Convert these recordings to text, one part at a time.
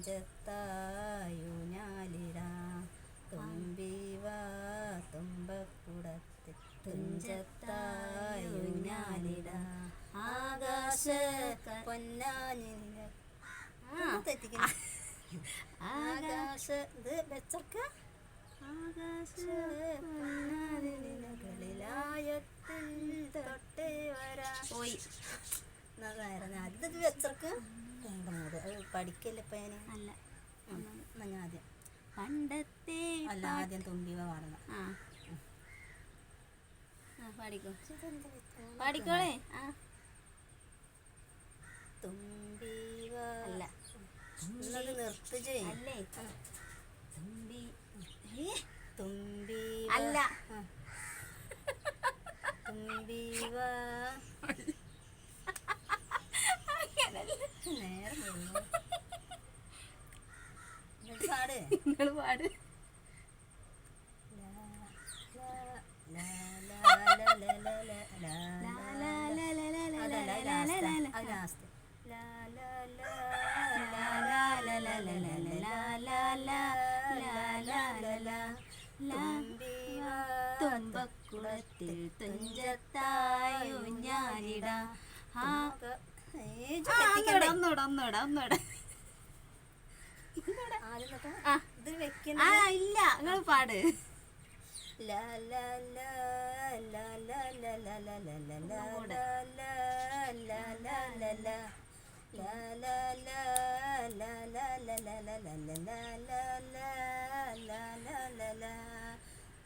തുഞ്ചത്തായു ഞാലിരാ തുമ്പിവാ തുമ്പക്കുടത്തിൽ തുഞ്ചത്തായു ഞാലിരാ ആകാശ പൊന്നാനില ആകാശ ഇത് വെച്ചർക്ക. ആകാശ പൊന്നാനിലകളിലായത്തിൽ തൊട്ടേ വരാ. പോയി. എന്നതായിരുന്നു അത് വെച്ചർക്ക്. മൂട് അത് പഠിക്കല്ലേ ഇപ്പം ഞാൻ അല്ല. ഞാൻ ആദ്യം. പണ്ടത്തെ അല്ല ആദ്യം തുമ്പിവ പാടണം. ആ. പാടിക്കോ. പാടിക്കോളേ. ആ. തുമ്പിവ. അല്ല. എന്നത് നിർത്ത് ചെയ് അല്ലേ? തുമ്പി. ഏ? അല്ല. തുമ്പിവ. നിങ്ങൾ തുമ്പക്കുളത്തിൽ തുഞ്ചത്തായും ഞാനിടാ. ആ ഇല്ല നിങ്ങൾ പാട്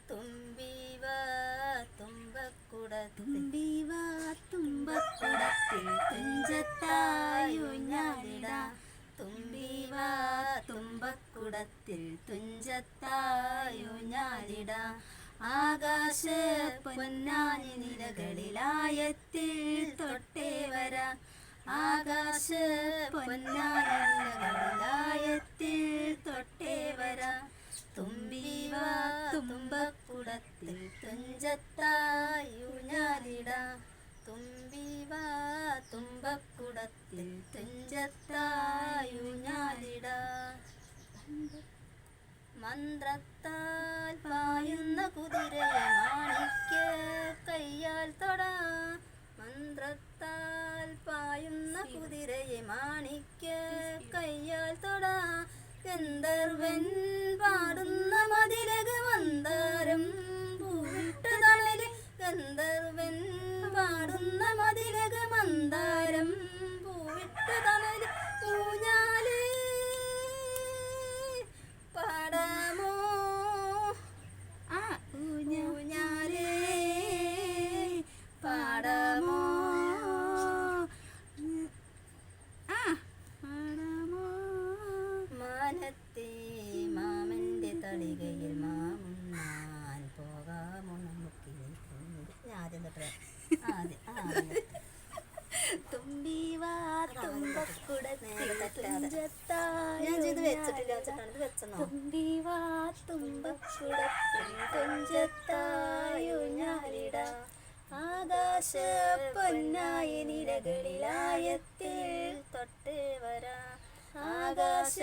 തുമ്പി തുമ്പക്കുടത്തിൽ ഞാനിട. ആകാശ പൊന്നാനി നിലകളിലായത്തിൽ തൊട്ടേ വര. ആകാശ പൊന്നാനി നിലകളിലായത്തിൽ തൊട്ടേ വര. തുമ്പിവ തുമ്പക്കുടത്തിൽ ഞാനിട. തുമ്പിവ തുമ്പക്കുടത്തിൽ തുഞ്ചത്തായൂഞ്ഞാലിട മന്ത്രത്താൽ പായുന്ന കുതിരയെ മാണിക്യ കയ്യാൽ തൊടാ. മന്ത്രത്താൽ പായുന്ന കുതിരയെ മാണിക്യ കയ്യാൽ തൊടാ. ഗന്ധർവൻ പാടുന്ന മാമന്റെ തളികയിൽ മാമുണ്ണാൻ പോകാമോ നമുക്ക് ഞാൻ ആദ്യം തൊട്ട്. ആദ്യം ആദ്യം തുമ്പി വാ തുമ്പക്കുട. ഞാൻ ഇത് വെച്ചിട്ടില്ല ഇത് വെച്ചെന്നോ? തുമ്പി വാ തുമ്പക്കുട തുഞ്ചത്തായി ആകാശ പൊന്നായ നിരകളിലായത്തിൽ തൊട്ടേ വരാ. ആകാശ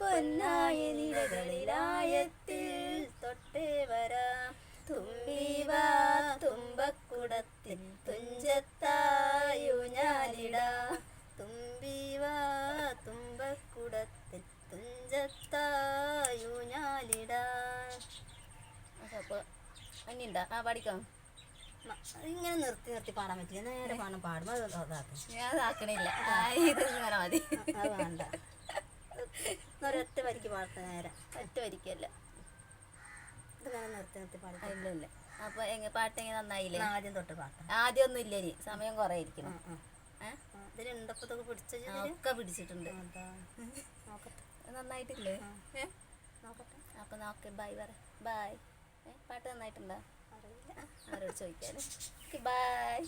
പൊന്നായ അനിണ്ടാ ആ പഠിക്കാം? ഇങ്ങനെ നിർത്തി നിർത്തി പാടാൻ പറ്റില്ല. നേരെ പാടാൻ പാടുമ്പോൾ അത് അതാക്കും. ഞാൻ അതാക്കണില്ല. ഇത് ഇങ്ങനെ മതി. അത് വേണ്ട. ഒരൊറ്റ വരിക്ക് പാടത്ത നേരെ. ഒറ്റ വരിക്കല്ല. ഇതിങ്ങനെ നിർത്തി നിർത്തി പാടില്ല ഇല്ല ഇല്ല. അപ്പൊ എങ്ങ പാട്ട് എങ്ങനെ നന്നായില്ലേ? ആദ്യം തൊട്ട് പാട്ട്. ആദ്യം ഒന്നും ഇല്ല ഇനി. സമയം കുറെ ഇരിക്കണം ഇതിലുണ്ടപ്പത്തൊക്കെ പിടിച്ച ഒക്കെ പിടിച്ചിട്ടുണ്ട്. നന്നായിട്ടില്ലേ? നോക്കട്ടെ. അപ്പൊ നോക്കെ ബൈ പറ. ബൈ. പാട്ട് നന്നായിട്ടുണ്ടോ? അറിയില്ല ആരോട് ചോദിക്കാൻ ബൈ